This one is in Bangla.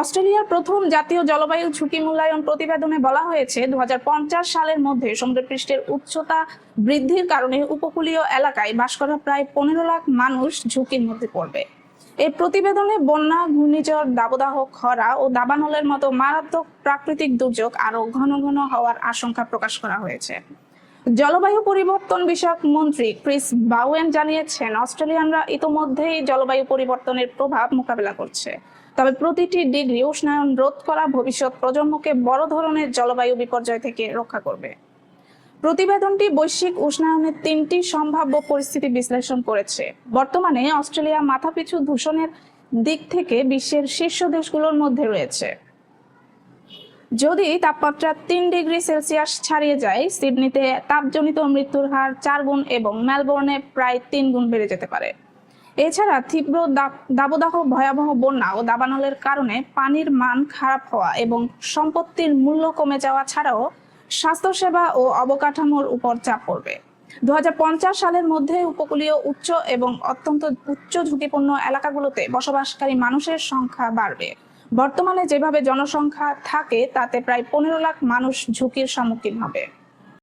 অস্ট্রেলিয়ার প্রথম জাতীয় জলবায়ু ঝুঁকি মূল্যায়ন প্রতিবেদনে বলা হয়েছে, দুহাজার পঞ্চাশ সালের মধ্যে সমুদ্রপৃষ্ঠের উচ্চতা বৃদ্ধির কারণে উপকূলীয় এলাকায় বাস করা প্রায় পনেরো লাখ মানুষ ঝুঁকির মধ্যে পড়বে। এই প্রতিবেদনে বন্যা, ঘূর্ণিঝড়, দাবদাহ, খরা ও দাবানলের মতো মারাত্মক প্রাকৃতিক দুর্যোগ আরও ঘন ঘন হওয়ার আশঙ্কা প্রকাশ করা হয়েছে। জলবায়ু পরিবর্তন বিষয়ক মন্ত্রী ক্রিস বাউয়েন জানিয়েছেন, অস্ট্রেলিয়ানরা ইতোমধ্যেই জলবায়ু পরিবর্তনের প্রভাব মোকাবেলা করছে। তবে প্রতিটি ডিগ্রি উষ্ণায়ন রোধ করা ভবিষ্যৎ প্রজন্মকে বড় ধরনের জলবায়ু বিপর্যয় থেকে রক্ষা করবে। প্রতিবেদনটি বৈশ্বিক উষ্ণায়নের তিনটি সম্ভাব্য পরিস্থিতি বিশ্লেষণ করেছে। বর্তমানে অস্ট্রেলিয়া মাথাপিছু দূষণের দিক থেকে বিশ্বের শীর্ষ দেশগুলোর মধ্যে রয়েছে। যদি তাপমাত্রা তিন ডিগ্রি সেলসিয়াস ছাড়িয়ে যায়, সিডনিতে তাপজনিত মৃত্যুর হার চার গুণ এবং মেলবোর্নে প্রায় তিন গুণ বেড়ে যেতে পারে। এছাড়া তীব্র দাব- দাবদাহ, ভয়াবহ বন্যা ও দাবানলের কারণে পানির মান খারাপ হওয়া এবং সম্পত্তির মূল্য কমে যাওয়া ছাড়াও স্বাস্থ্যসেবা ও অবকাঠামোর উপর চাপ পড়বে। দু হাজার পঞ্চাশ সালের মধ্যে উপকূলীয় উচ্চ এবং অত্যন্ত উচ্চ ঝুঁকিপূর্ণ এলাকাগুলোতে বসবাসকারী মানুষের সংখ্যা বাড়বে। বর্তমানে যেভাবে জনসংখ্যা থাকে তাতে প্রায় পনেরো লাখ মানুষ ঝুঁকির সম্মুখীন হবে।